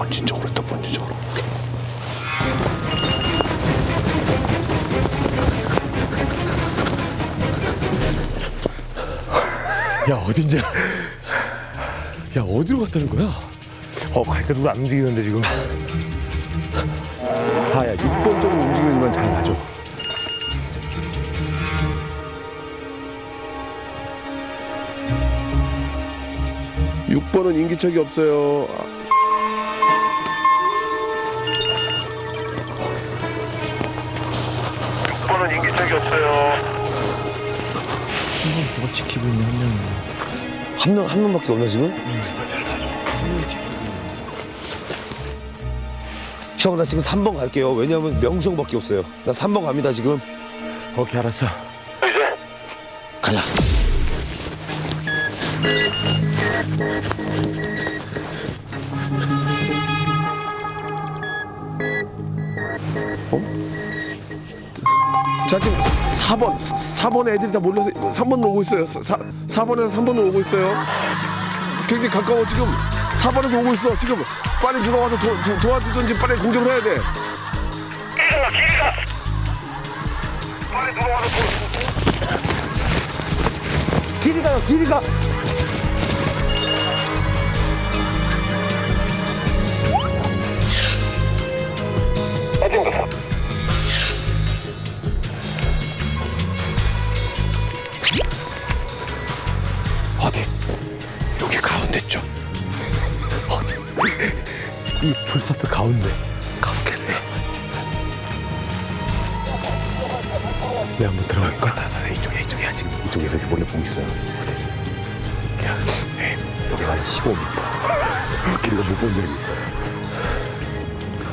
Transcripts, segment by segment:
번진 쪽으로 또 번진 쪽으로. 야 어딘지 야 어디로 갔다는 거야? 어, 갈때 누가 안 움직이는데 지금. 아, 야, 6번 쪽으로 움직이면 잘 맞아. 육번은 인기척이 없어요. 번은 인기척이 없어요. 누가 지키고 있는 한 명이 한 명, 한 명밖에 없나, 지금? 형, 나 지금 3번 갈게요. 왜냐면 명수 형밖에 없어요. 나 3번 갑니다, 지금. 오케이 알았어 가자. 자, 지금 4번, 4번 애들이 다 몰려서 3번 오고 있어요. 4, 4번에서 3번으로 오고 있어요. 굉장히 가까워, 지금. 4번에서 오고 있어, 지금. 빨리 누가 와서 도, 도, 도와주든지 빨리 공격을 해야 돼. 길이 가요, 길이 가. 어디? 이 불사표 가운데 가운데 내가 한번 들어갈 거야 다, 다, 이쪽에 이쪽이야 지금 이쪽에서 이렇게 몰래 보고 있어요. 어디? 야 에이, 여기서 한 15m 길로 못본 적이 있어요.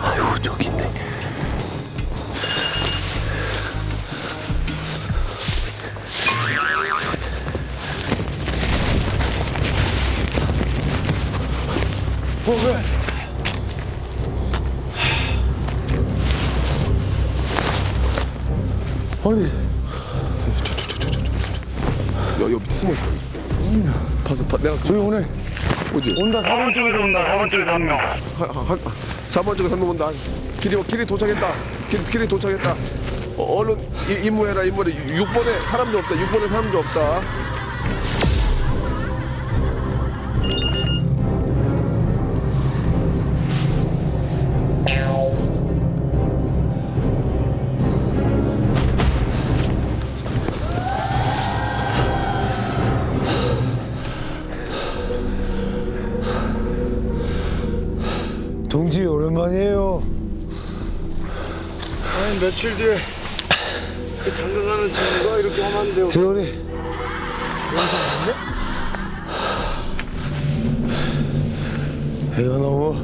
아유 저기 있네 여, 여기 밑에 숨어 있어. 봐서 봐, 내가 저기 오네. 오지? 온다, 4번 쪽에서 온다. 4번 쪽에서 한 명. 4번 쪽에서 한명 온다. 길이, 길이 도착했다. 길, 길이 도착했다. 어, 얼른 이- 임무해라, 임무해. 6번에 사람도 없다. 6번에 사람도 없다. 동지, 오랜만이에요. 아니 며칠 뒤에 그 장가 가는 친구가 이렇게 하면 안 돼요. 혜원이. 혜원아, 뭐.